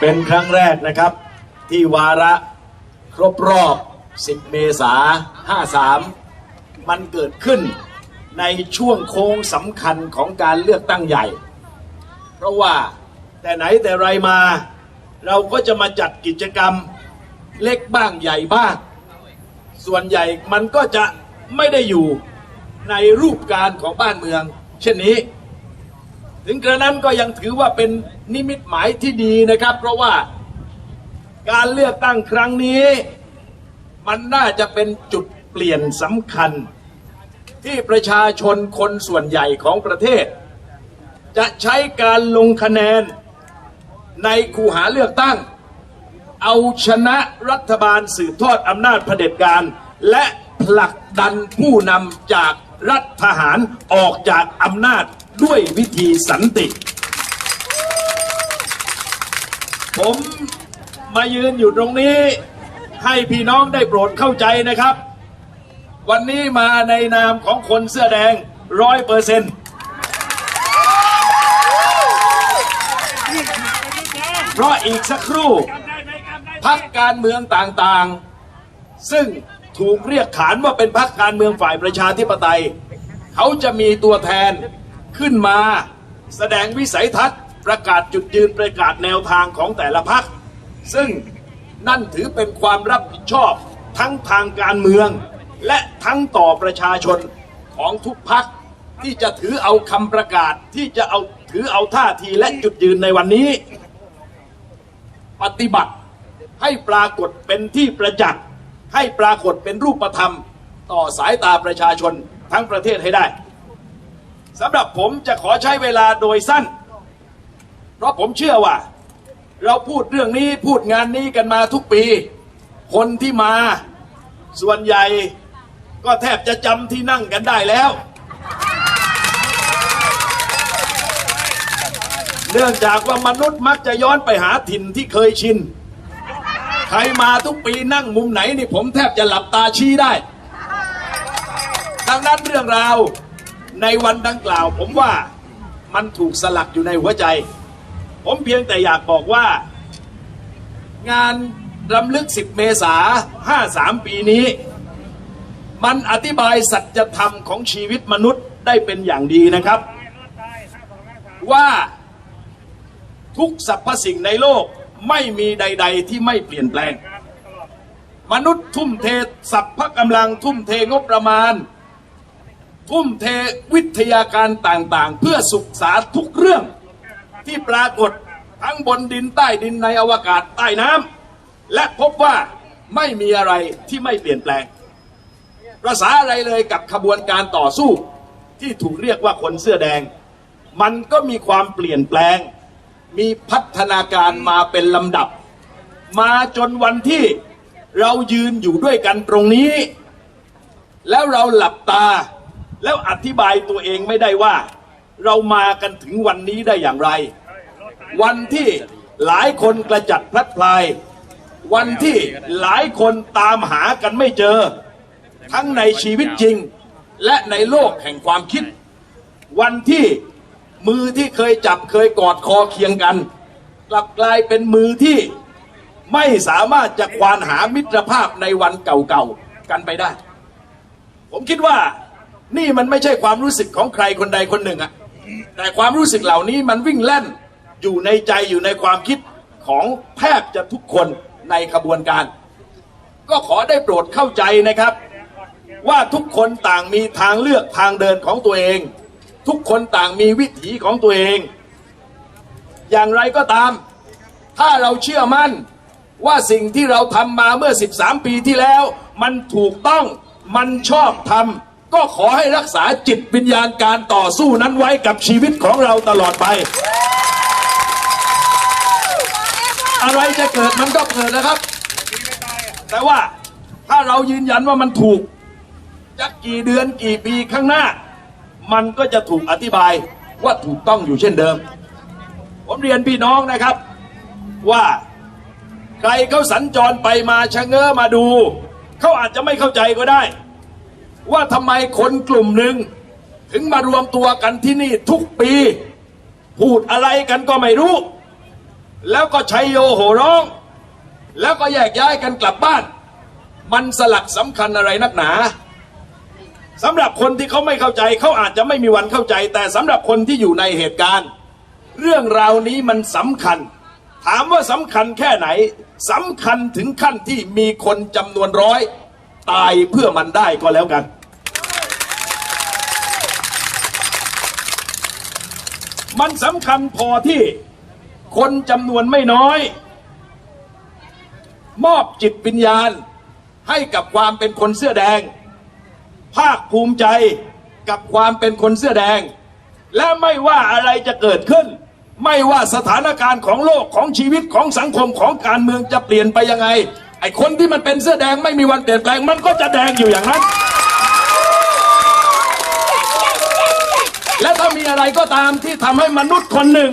เป็นครั้งแรกนะครับ ที่วาระครบรอบ 10 เมษา53 มันเกิดขึ้นในช่วงโค้งสำคัญของการเลือกตั้งใหญ่ เพราะว่าแต่ไหนแต่ไรมา เราก็จะมาจัดกิจกรรมเล็กบ้างใหญ่บ้าง ส่วนใหญ่มันก็จะไม่ได้อยู่ในรูปการของบ้านเมือง เช่นนี้ ถึงกระนั้นก็ยังถือว่าเป็น นิมิตหมายที่ดีนะครับ เพราะว่าการเลือกตั้งครั้งนี้ มันน่าจะเป็นจุดเปลี่ยนสำคัญ ที่ประชาชนคนส่วนใหญ่ของประเทศ จะใช้การลงคะแนนในคูหาเลือกตั้ง เอาชนะรัฐบาลสืบทอดอำนาจเผด็จการ และผลักดันผู้นำจากรัฐทหารออกจากอำนาจด้วยวิธีสันติ ผมมายืนอยู่ตรงนี้ ให้พี่น้องได้โปรดเข้าใจนะครับ วันนี้มาในนามของคนเสื้อแดงร้อยเปอร์เซ็นต์เพราะอีกสักครู่พักการเมืองต่างๆ ซึ่งถูกเรียกขานว่าเป็นพักการเมืองฝ่ายประชาธิปไตย เขาจะมีตัวแทนขึ้นมาแสดงวิสัยทัศน์ ประกาศจุดยืนประกาศแนวทางของแต่ละพัก ซึ่งนั่นถือเป็นความรับผิดชอบทั้งทางการเมือง และทั้งต่อประชาชนของทุกพักที่จะถือเอาคำประกาศที่จะเอาถือเอาท่าทีและจุดยืนในวันนี้ ปฏิบัติให้ปรากฏเป็นที่ประจักษ์ให้ปรากฏเป็นรูปธรรม ต่อสายตาประชาชนทั้งประเทศให้ได้สำหรับผมจะขอใช้เวลาโดยสั้น เพราะผมเชื่อว่า เราพูดเรื่องนี้พูดงานนี้กันมาทุกปี คนที่มาส่วนใหญ่ก็แทบจะจำที่นั่งกันได้แล้ว เนื่องจากว่ามนุษย์มักจะย้อนไปหาถิ่นที่เคยชิน ใครมาทุกปีนั่งมุมไหนนี่ผมแทบจะหลับตาชี้ได้ ดังนั้นเรื่องราวในวันดังกล่าวผมว่ามันถูกสลักอยู่ในหัวใจ ผมเพียงแต่อยากบอกว่า งานรำลึก 10 เมษา53 ปีนี้ มันอธิบายสัจธรรมของชีวิตมนุษย์ได้เป็นอย่างดีนะครับ ว่าทุกสรรพสิ่งในโลกไม่มีใด ๆ ที่ไม่เปลี่ยนแปลง มนุษย์ทุ่มเทสัพพะกำลังทุ่มเทงบประมาณ ทุ่มเทวิทยาการต่างๆ เพื่อศึกษาทุกเรื่อง ที่ปรากฏทั้งบนดินใต้ดินในอวกาศใต้น้ำและพบว่าไม่มีอะไรที่ไม่เปลี่ยนแปลงภาษาอะไรเลยกับขบวนการต่อสู้ ที่ถูกเรียกว่าคนเสื้อแดง มันก็มีความเปลี่ยนแปลง มีพัฒนาการมาเป็นลำดับ มาจนวันที่เรายืนอยู่ด้วยกันตรงนี้ แล้วเราหลับตา แล้วอธิบายตัวเองไม่ได้ว่า เรามากันถึงวันนี้ได้อย่างไร วันที่หลายคนกระจัดพลัดพราย วันที่หลายคนตามหากันไม่เจอ ทั้งในชีวิตจริง และในโลกแห่งความคิด วันที่มือที่เคยจับเคยกอดคอเคียงกัน กลับกลายเป็นมือที่ไม่สามารถจะควานหามิตรภาพในวันเก่าๆกันไปได้ ผมคิดว่านี่มันไม่ใช่ความรู้สึกของใครคนใดคนหนึ่งอะ แต่ความรู้สึกเหล่านี้มันวิ่งแล่นอยู่ในใจอยู่ในความคิดของแทบจะทุกคนในขบวนการ ก็ขอได้โปรดเข้าใจนะครับ ว่าทุกคนต่างมีทางเลือกทางเดินของตัวเอง ทุกคนต่างมีวิถีของตัวเอง อย่างไรก็ตาม ถ้าเราเชื่อมั่นว่าสิ่งที่เราทำมาเมื่อ 13 ปีที่แล้ว มันถูกต้องมันชอบทำ ก็ขอให้รักษาจิตวิญญาณการต่อสู้นั้นไว้กับชีวิตของเราตลอดไป อะไรจะเกิดมันก็เกิดนะครับ แต่ว่าถ้าเรายืนยันว่ามันถูกจะกี่เดือนกี่ปีข้างหน้า มันก็จะถูกอธิบายว่าถูกต้องอยู่เช่นเดิม ผมเรียนพี่น้องนะครับว่าใครเขาสัญจรไปมาชะเง้อมาดู เขาอาจจะไม่เข้าใจก็ได้ ว่าทำไมคนกลุ่มหนึ่ง ถึงมารวมตัวกันที่นี่ทุกปี พูดอะไรกันก็ไม่รู้ แล้วก็ชัยโยโห่ร้อง แล้วก็แยกย้ายกันกลับบ้าน มันสลักสำคัญอะไรนักหนาสำหรับคนที่เขาไม่เข้าใจเขาอาจจะไม่มีวันเข้าใจ แต่สำหรับคนที่อยู่ในเหตุการณ์ เรื่องราวนี้มันสำคัญ ถามว่าสำคัญแค่ไหนสำคัญถึงขั้นที่มีคนจำนวนร้อย ตายเพื่อมันได้ก็แล้วกัน มันสำคัญพอที่คนจำนวนไม่น้อย มอบจิตวิญญาณให้กับความเป็นคนเสื้อแดง ภาคภูมิใจกับความเป็นคนเสื้อแดง และไม่ว่าอะไรจะเกิดขึ้น ไม่ว่าสถานการณ์ของโลกของชีวิตของสังคมของการเมืองจะเปลี่ยนไปยังไง ไอ้คนที่มันเป็นเสื้อแดงไม่มีวันเปลี่ยนแปลงมันก็จะแดงอยู่อย่างนั้น และถ้ามีอะไรก็ตามที่ทำให้มนุษย์คนหนึ่ง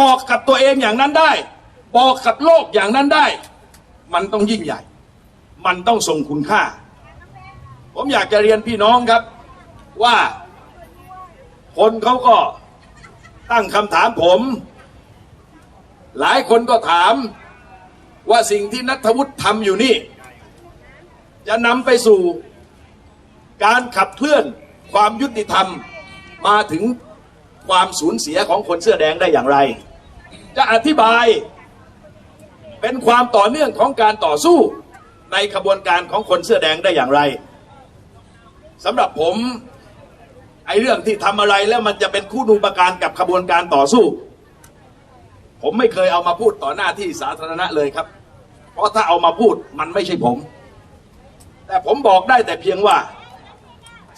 บอกกับตัวเองอย่างนั้นได้ บอกกับโลกอย่างนั้นได้ มันต้องยิ่งใหญ่ มันต้องทรงคุณค่า ผมอยากจะเรียนพี่น้องครับว่า คนเขาก็ตั้งคำถามผม หลายคนก็ถามว่าสิ่งที่นัทวุฒิทำอยู่นี่ จะนำไปสู่การขับเคลื่อนความยุติธรรม มาถึงความสูญเสียของคนเสื้อแดงได้อย่างไร จะอธิบายเป็นความต่อเนื่องของการต่อสู้ในขบวนการของคนเสื้อแดงได้อย่างไรสำหรับผมไอ้เรื่องที่ทำอะไรแล้วมันจะเป็นคู่นูประการกับขบวนการต่อสู้ ผมไม่เคยเอามาพูดต่อหน้าที่สาธารณะเลยครับ เพราะถ้าเอามาพูดมันไม่ใช่ผม แต่ผมบอกได้แต่เพียงว่า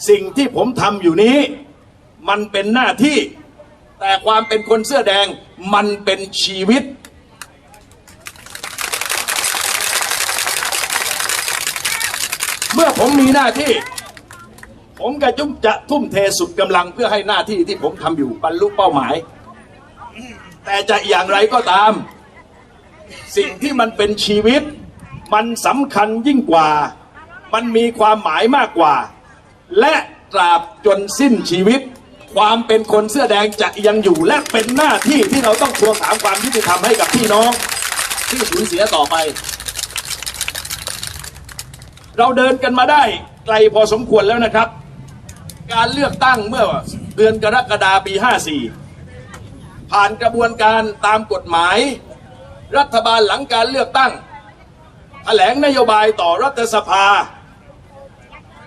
สิ่งที่ผมทำอยู่นี้ มันเป็นหน้าที่ แต่ความเป็นคนเสื้อแดงมันเป็นชีวิต เมื่อผมมีหน้าที่ ผมก็จุ่มจะทุ่มเทสุดกำลังเพื่อให้หน้าที่ที่ผมทำอยู่บรรลุเป้าหมาย แต่จะอย่างไรก็ตาม สิ่งที่มันเป็นชีวิต มันสำคัญยิ่งกว่า มันมีความหมายมากกว่า และตราบจนสิ้นชีวิต ความเป็นคนเสื้อแดงจะยังอยู่และเป็นหน้าที่ที่เราต้องทวงถามความยุติธรรมให้กับพี่น้อง ที่สูญเสียต่อไป เราเดินกันมาได้ไกลพอสมควรแล้วนะครับ การเลือกตั้งเมื่อเดือนกรกฎาปี 54 ผ่านกระบวนการตามกฎหมาย รัฐบาลหลังการเลือกตั้งแถลงนโยบายต่อรัฐสภา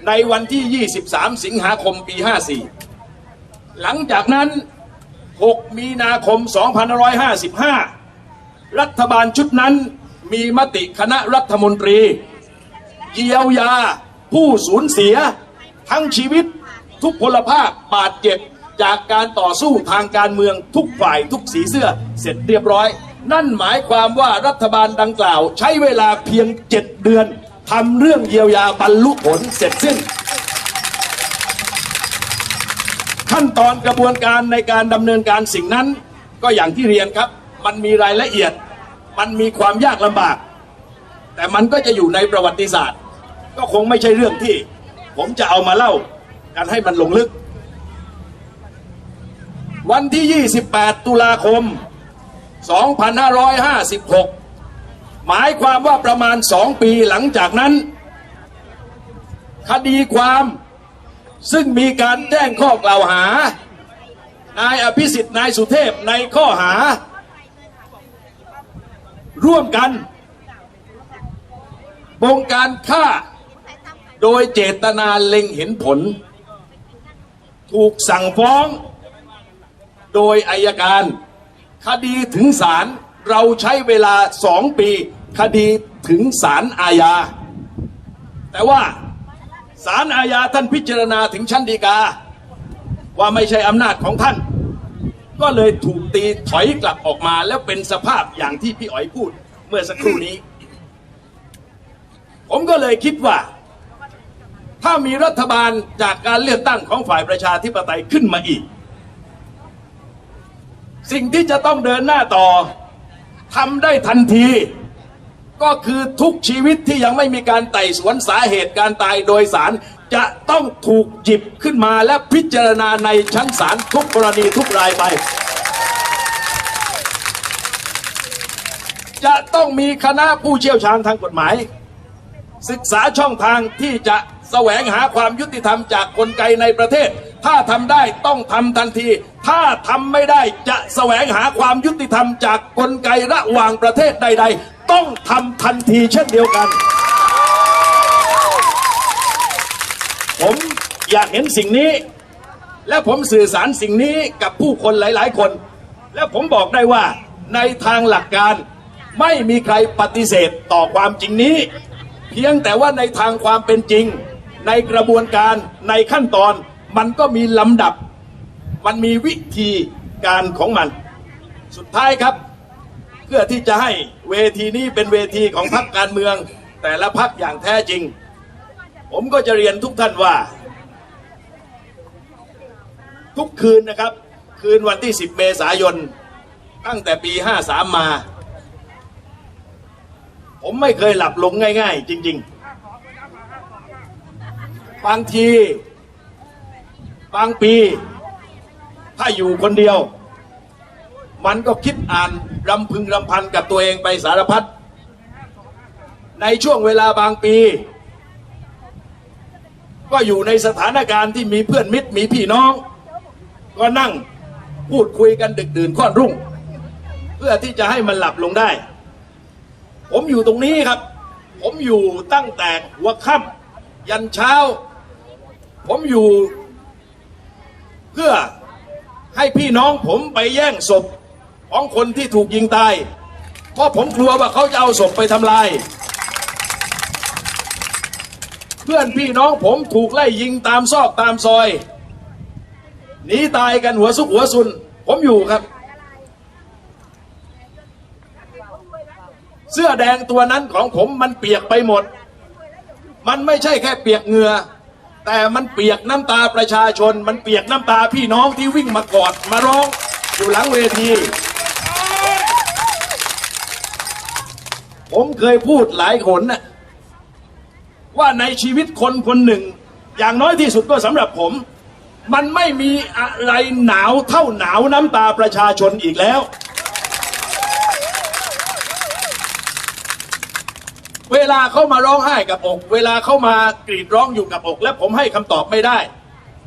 ในวันที่ 23 สิงหาคมปี 54 หลังจากนั้น 6 มีนาคม 2555 รัฐบาลชุดนั้นมีมติคณะรัฐมนตรี เยียวยาผู้สูญเสีย ทั้งชีวิตทุกพลภาพบาดเจ็บจากการต่อสู้ทางการเมืองทุกฝ่ายทุกสีเสื้อเสร็จเรียบร้อย นั่นหมายความว่ารัฐบาลดังกล่าว ใช้เวลาเพียงเจ็ดเดือนทำเรื่องเยียวยาบรรลุผลเสร็จสิ้น ขั้นตอนกระบวนการในการดำเนินการสิ่งนั้น ก็อย่างที่เรียนครับ มันมีรายละเอียด มันมีความยากลำบาก แต่มันก็จะอยู่ในประวัติศาสตร์ ก็คงไม่ใช่เรื่องที่ ผมจะเอามาเล่ากันให้มันลงลึก วันที่ 28 ตุลาคม 2556 หมายความว่าประมาณสองปีหลังจากนั้น คดีความ ซึ่งมีการแจ้งข้อกล่าวหา นายอภิสิทธิ์นายสุเทพในข้อหา ร่วมกันบงการฆ่าโดยเจตนาเล็งเห็นผล ถูกสั่งฟ้อง โดยอายการ คดีถึงศาลเราใช้เวลาสองปี คดีถึงศาลอาญาแต่ว่า ศาลอาญาท่านพิจารณาถึงชั้นฎีกา ว่าไม่ใช่อำนาจของท่าน ก็เลยถูกตีถอยกลับออกมาแล้วเป็นสภาพอย่างที่พี่อ๋อยพูดเมื่อสักครู่นี้ ผมก็เลยคิดว่า ถ้ามีรัฐบาลจากการเลือกตั้งของฝ่ายประชาธิปไตยขึ้นมาอีก สิ่งที่จะต้องเดินหน้าต่อทำได้ทันที ก็คือทุกชีวิตที่ยังไม่มีการไต่สวนสาเหตุการตายโดยสารจะต้องถูกหยิบขึ้นมาและพิจารณาในชั้นศาลทุกกรณีทุกรายไป จะต้องมีคณะผู้เชี่ยวชาญทางกฎหมาย ศึกษาช่องทางที่จะแสวงหาความยุติธรรมจากกลไกในประเทศ ถ้าทำได้ต้องทำทันที ถ้าทำไม่ได้จะแสวงหาความยุติธรรมจากกลไกระหว่างประเทศใด ๆ ต้องทำทันทีเช่นเดียวกัน ผมอยากเห็นสิ่งนี้ และผมสื่อสารสิ่งนี้กับผู้คนหลาย ๆ คน และผมบอกได้ว่าในทางหลักการไม่มีใครปฏิเสธต่อความจริงนี้ เพียงแต่ว่าในทางความเป็นจริง ในกระบวนการในขั้นตอน มันก็มีลำดับ มันมีวิธีการของมัน สุดท้ายครับ เพื่อที่จะให้เวทีนี้เป็นเวทีของพรรคการเมือง แต่ละพรรคอย่างแท้จริง ผมก็จะเรียนทุกท่านว่า ทุกคืนนะครับ คืนวันที่ 10 เมษายน ตั้งแต่ปี 53 มา ผมไม่เคยหลับลงง่าย ๆ จริง ๆ บางที บางปี ถ้าอยู่คนเดียว มันก็คิดอ่านรำพึงรำพันกับตัวเองไปสารพัดในช่วงเวลาบางปี ก็อยู่ในสถานการณ์ที่มีเพื่อนมิตรมีพี่น้อง ก็นั่งพูดคุยกันดึกดื่นค่อนรุ่ง เพื่อที่จะให้มันหลับลงได้ ผมอยู่ตรงนี้ครับ ผมอยู่ตั้งแต่หัวค่ำยันเช้า ผมอยู่ เพื่อให้พี่น้องผมไปแย่งศพ ของคนที่ถูกยิงตายเพราะผมกลัวว่าเขาจะเอาศพไปทำลาย เพื่อนพี่น้องผมถูกไล่ยิงตามซอกตามซอยหนีตายกันหัวซุกหัวซุน ผมอยู่ครับ เสื้อแดงตัวนั้นของผมมันเปียกไปหมด มันไม่ใช่แค่เปียกเหงื่อแต่มันเปียกน้ำตาประชาชน มันเปียกน้ำตาพี่น้องที่วิ่งมากอดมาร้องอยู่หลังเวที ผมเคยพูดหลายคนนะว่าในชีวิตคนคนหนึ่ง อย่างน้อยที่สุดก็สำหรับผม มันไม่มีอะไรหนาวเท่าหนาวน้ำตาประชาชนอีกแล้ว เวลาเขามาร้องไห้กับอก เวลาเขามากรีดร้องอยู่กับอก และผมให้คำตอบไม่ได้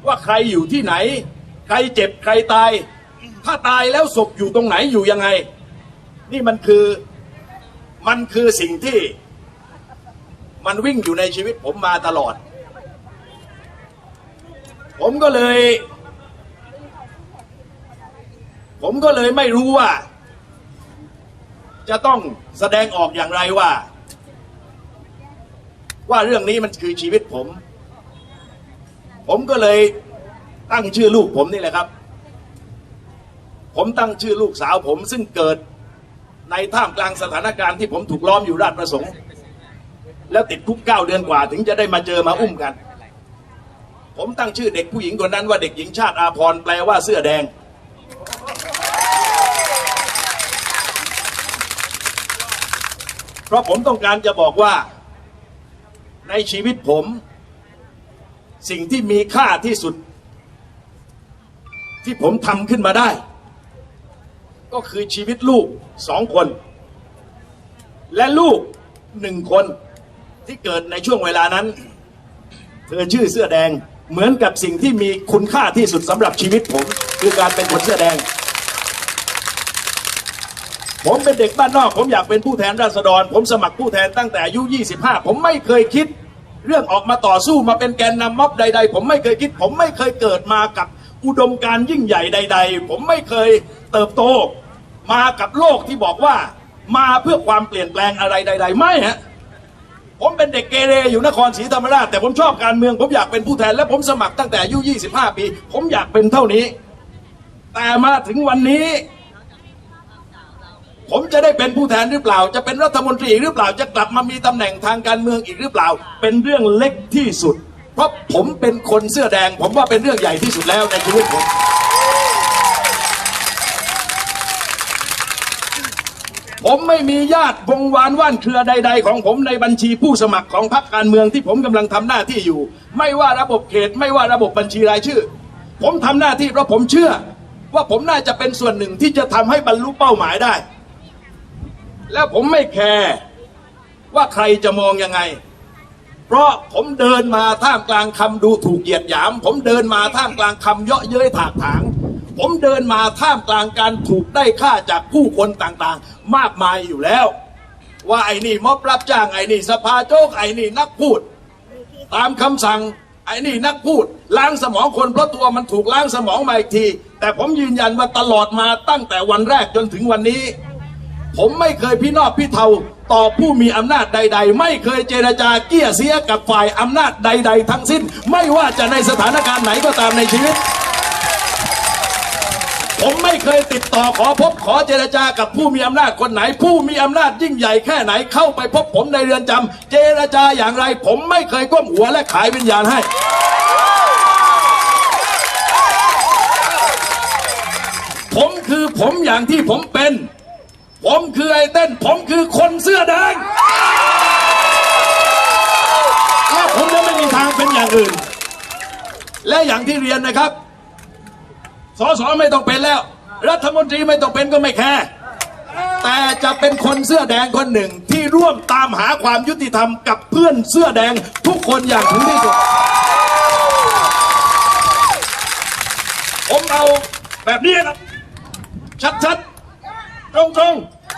ว่าใครอยู่ที่ไหน ใครเจ็บใครตาย ถ้าตายแล้วศพอยู่ตรงไหนอยู่ยังไง นี่มันคือ มันคือสิ่งที่มันวิ่งอยู่ในชีวิตผมมาตลอด ผมก็เลย ผมก็เลยไม่รู้ว่า จะต้องแสดงออกอย่างไรว่า ว่าเรื่องนี้มันคือชีวิตผม ผมก็เลยตั้งชื่อลูกผมนี่แหละครับ ผมตั้งชื่อลูกสาวผมซึ่งเกิด ในท่ามกลางสถานการณ์ที่ผมถูกล้อมอยู่ราชประสงค์ แล้วติดคุกเก้าเดือนกว่าถึงจะได้มาเจอมาอุ้มกัน ผมตั้งชื่อเด็กผู้หญิงคนนั้นว่าเด็กหญิงชาติอาพรแปลว่าเสื้อแดง เพราะผมต้องการจะบอกว่า ในชีวิตผม สิ่งที่มีค่าที่สุด ที่ผมทำขึ้นมาได้ ก็คือชีวิตลูกสองคน และลูกหนึ่งคนที่เกิดในช่วงเวลานั้น เธอชื่อเสื้อแดงเหมือนกับสิ่งที่มีคุณค่าที่สุดสำหรับชีวิตผม คือการเป็นคนเสื้อแดง ผมเป็นเด็กบ้านนอก ผมอยากเป็นผู้แทนราษฎร ผมสมัครผู้แทนตั้งแต่อายุ 25 ผมไม่เคยคิด เรื่องออกมาต่อสู้มาเป็นแกนนำม็อบใด ๆ ผมไม่เคยคิด ผมไม่เคยเกิดมากับ อุดมการยิ่งใหญ่ใด ๆ ผมไม่เคยเติบโต มากับโลกที่บอกว่า มาเพื่อความเปลี่ยนแปลงอะไรใด ๆ ไม่ฮะผมเป็นเด็กเกเรอยู่นครศรีธรรมราช แต่ผมชอบการเมือง ผมอยากเป็นผู้แทนและผมสมัครตั้งแต่อายุ 25 ปี ผมอยากเป็นเท่านี้ แต่มาถึงวันนี้ ผมจะได้เป็นผู้แทนหรือเปล่า จะเป็นรัฐมนตรีหรือเปล่าจะกลับมามีตำแหน่งทางการเมืองอีกหรือเปล่า เป็นเรื่องเล็กที่สุด ราะผมเป็นคนเสื้อแดง ผมว่าเป็นเรื่องใหญ่ที่สุดแล้วในชีวิตผมผมไม่มีญาติวงวานว่านเครือใด ๆ ของผมในบัญชีผู้สมัครของพรรคการเมืองที่ผมกำลังทำหน้าที่อยู่ ไม่ว่าระบบเขตไม่ว่าระบบบัญชีรายชื่อ ผมทำหน้าที่เพราะผมเชื่อ ว่าผมน่าจะเป็นส่วนหนึ่งที่จะทำให้บรรลุเป้าหมายได้ แล้วผมไม่แคร์ว่าใครจะมองยังไง เพราะผมเดินมาท่ามกลางคำดูถูกเหยียดหยาม ผมเดินมาท่ามกลางคำเยาะเย้ยถากถาง ผมเดินมาท่ามกลางการถูกได้ค่าจากผู้คนต่างๆ มากมายอยู่แล้ว ว่าไอ้นี่ม็อบรับจ้างไอ้นี่สภาโจ๊กไอ้นี่นักพูด ตามคำสั่งไอ้นี่นักพูด ล้างสมองคนเพราะตัวมันถูกล้างสมองมาอีกที แต่ผมยืนยันว่าตลอดมาตั้งแต่วันแรกจนถึงวันนี้ ผมไม่เคยพี่นอบพี่เทาต่อผู้มีอำนาจใด ๆ ไม่เคยเจรจาเกี้ยเสียกับฝ่ายอำนาจใด ๆ ทั้งสิ้น ไม่ว่าจะในสถานการณ์ไหนก็ตามในชีวิต ผมไม่เคยติดต่อขอพบขอเจรจากับผู้มีอำนาจคนไหน ผู้มีอำนาจยิ่งใหญ่แค่ไหนเข้าไปพบผมในเรือนจำเจรจาอย่างไร ผมไม่เคยก้มหัวและขายวิญญาณให้ผมคือผมอย่างที่ผมเป็น ผมคือไอ้เต้น ผมคือคนเสื้อแดงและผมจะไม่มีทางเป็นอย่างอื่น และอย่างที่เรียนนะครับ สสไม่ต้องเป็นแล้ว รัฐมนตรีไม่ต้องเป็นก็ไม่แคร์แต่จะเป็นคนเสื้อแดงคนหนึ่งที่ร่วมตามหาความยุติธรรมกับเพื่อนเสื้อแดงทุกคนอย่างถึงที่สุด ผมเอาแบบนี้ครับชัดๆ ตรง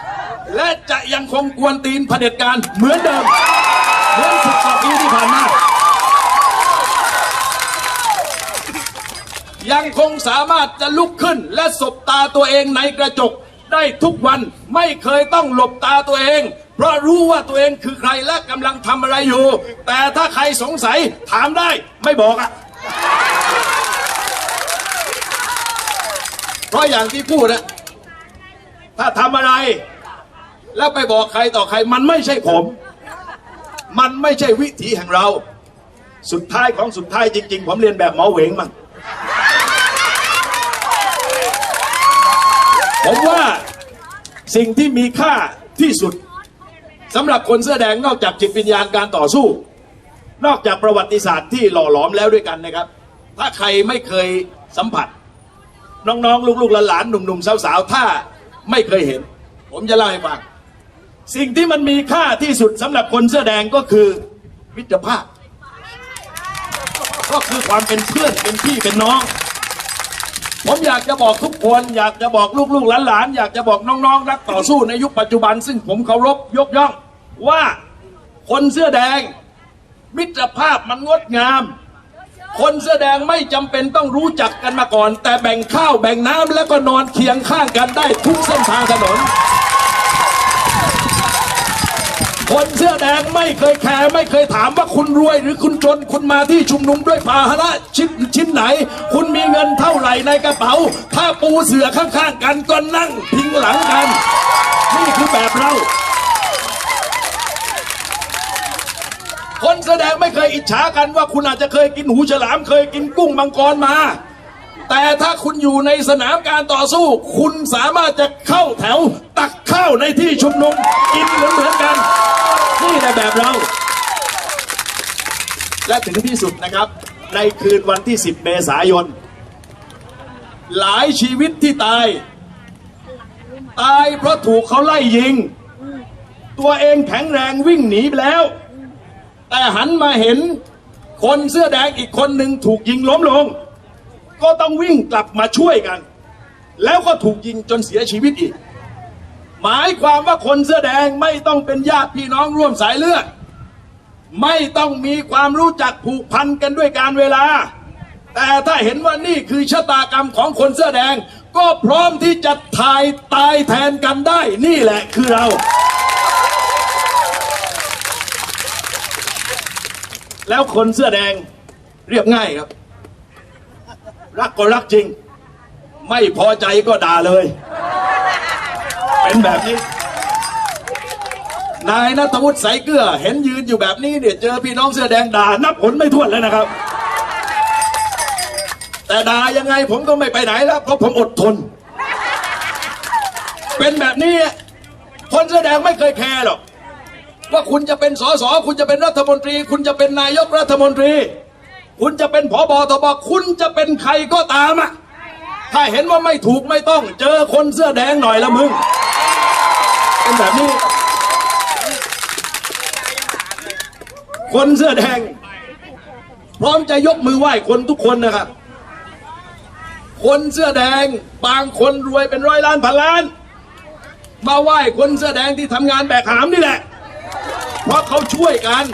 ๆ และจะยังคงกวนตีนเผด็จการเหมือนเดิมเหมือนสิบกว่าปีที่ผ่านมายังคงสามารถจะลุกขึ้นและสบตาตัวเองในกระจกได้ทุกวันไม่เคยต้องหลบตาตัวเอง เพราะรู้ว่าตัวเองคือใครและกำลังทำอะไรอยู่ แต่ถ้าใครสงสัยถามได้ไม่บอกอะเพราะอย่างที่พูดนะ ถ้าทำอะไร แล้วไปบอกใครต่อใคร มันไม่ใช่ผม มันไม่ใช่วิถีแห่งเรา สุดท้ายของสุดท้ายจริง ๆ ผมเรียนแบบหมอเหวงมั่งผมว่าสิ่งที่มีค่าที่สุดสำหรับคนเสื้อแดงนอกจากจิตวิญญาณการต่อสู้ นอกจากประวัติศาสตร์ที่หล่อหลอมแล้วด้วยกันนะครับ ถ้าใครไม่เคยสัมผัส น้องๆ ลูกๆหลานๆหนุ่มๆสาวๆถ้า ไม่เคยเห็น ผมจะเล่าให้ฟังสิ่งที่มันมีค่าที่สุดสำหรับคนเสื้อแดงก็คือมิตรภาพ ก็คือความเป็นเพื่อนเป็นพี่เป็นน้อง ผมอยากจะบอกทุกคน อยากจะบอกลูกๆหลานๆอยากจะบอกน้องๆนักต่อสู้ในยุคปัจจุบัน ซึ่งผมเคารพยกย่องว่าคนเสื้อแดง มิตรภาพมันงดงาม คนเสื้อแดงไม่จำเป็นต้องรู้จักกันมาก่อน แต่แบ่งข้าวแบ่งน้ำแล้วก็นอนเคียงข้างกันได้ทุกเส้นทางถนน คนเสื้อแดงไม่เคยแคร์ไม่เคยถามว่าคุณรวยหรือคุณจนคุณมาที่ชุมนุมด้วยพาหนะชิ้นชิ้นไหน คุณมีเงินเท่าไหร่ในกระเป๋า ถ้าปูเสือข้างๆกันก็นั่งพิงหลังกัน นี่คือแบบเรา คนแสดงไม่เคยอิจฉากันว่าคุณอาจจะเคยกินหูฉลามเคยกินกุ้งมังกรมา แต่ถ้าคุณอยู่ในสนามการต่อสู้ คุณสามารถจะเข้าแถวตักข้าวในที่ชุมนุมกินเหมือนเหมือนกันนี่แหละแบบเรา และถึงที่สุดนะครับ ในคืนวันที่ 10 เมษายน หลายชีวิตที่ตาย ตายเพราะถูกเขาไล่ยิง ตัวเองแข็งแรงวิ่งหนีไปแล้ว แต่หันมาเห็นคนเสื้อแดงอีกคนหนึ่งถูกยิงล้มลง ก็ต้องวิ่งกลับมาช่วยกัน แล้วก็ถูกยิงจนเสียชีวิตอีก หมายความว่าคนเสื้อแดงไม่ต้องเป็นญาติพี่น้องร่วมสายเลือด ไม่ต้องมีความรู้จักผูกพันกันด้วยการเวลา แต่ถ้าเห็นว่านี่คือชะตากรรมของคนเสื้อแดง ก็พร้อมที่จะทายตายแทนกันได้ นี่แหละคือเรา แล้วคนเสื้อแดงเรียบง่ายครับ รักก็รักจริง ไม่พอใจก็ด่าเลย เป็นแบบนี้ นายนัทวุฒิใสเกลือ เห็นยืนอยู่แบบนี้เนี่ยเจอพี่น้องเสื้อแดงด่านับผลไม่ถ้วนแล้วนะครับ แต่ด่ายังไงผมก็ไม่ไปไหนแล้วเพราะผมอดทน เป็นแบบนี้คนเสื้อแดงไม่เคยแคร์หรอก ว่าคุณจะเป็นสสคุณจะเป็นรัฐมนตรี คุณจะเป็นนายกรัฐมนตรี คุณจะเป็นผบทบคุณจะเป็นใครก็ตามอะถ้าเห็นว่าไม่ถูกไม่ต้อง เจอคนเสื้อแดงหน่อยละมึง เป็นแบบนี้ คนเสื้อแดง พร้อมจะยกมือไหว้คนทุกคนนะครับ คนเสื้อแดง บางคนรวยเป็นร้อยล้านพันล้าน มาไหว้คนเสื้อแดงที่ทำงานแบกหามนี่แหละ เพราะเขาช่วยกัน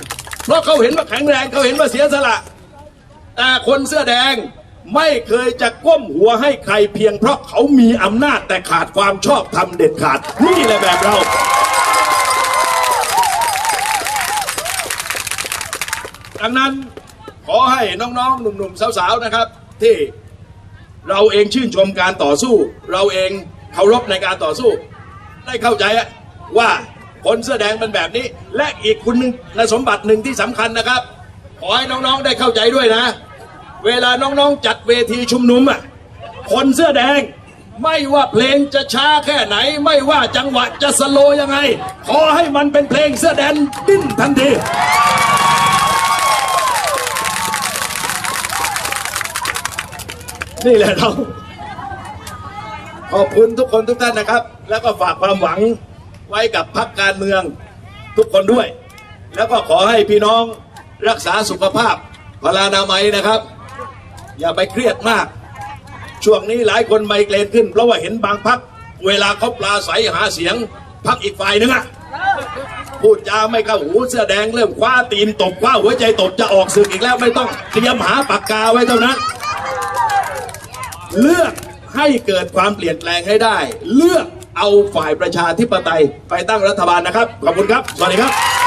เพราะเขาเห็นว่าแข็งแรงเขาเห็นว่าเสียสละ แต่คนเสื้อแดงไม่เคยจะก้มหัวให้ใครเพียงเพราะเขามีอำนาจแต่ขาดความชอบธรรมเด็ดขาด นี่แหละแบบเรา ดังนั้นขอให้น้องๆ หนุ่มๆ สาวๆ นะครับ ที่เราเองชื่นชมการต่อสู้ เราเองเคารพในการต่อสู้ ได้เข้าใจว่า คนเสื้อแดงเป็นแบบนี้ และอีกคุณหนึ่งนสมบัติหนึ่งที่สำคัญนะครับ ขอให้น้องๆได้เข้าใจด้วยนะ เวลาน้องๆจัดเวทีชุมนุมอะคนเสื้อแดงไม่ว่าเพลงจะช้าแค่ไหน ไม่ว่าจังหวะจะสโลยังไง ขอให้มันเป็นเพลงเสื้อแดงดิ้นทันทีนี่แหละเราขอบคุณทุกคนทุกท่านนะครับ แล้วก็ฝากความหวัง ไว้กับพรรคการเมืองทุกคนด้วย แล้วก็ขอให้พี่น้องรักษาสุขภาพพลานามัยนะครับ อย่าไปเครียดมาก ช่วงนี้หลายคนไมเกรนขึ้น เพราะว่าเห็นบางพักเวลาเขาปลาใสหาเสียงพักอีกฝ่ายนึงอะพูดจาไม่เข้าหูเสื้อแดงเริ่มคว้าตีนตบคว้าหัวใจตบจะออกศึกอีกแล้วไม่ต้องเตรียมหาปากกาไว้เท่านั้น เลือกให้เกิดความเปลี่ยนแปลงให้ได้ เลือก เอาฝ่ายประชาธิปไตยไปตั้งรัฐบาลนะครับ ขอบคุณครับ สวัสดีครับ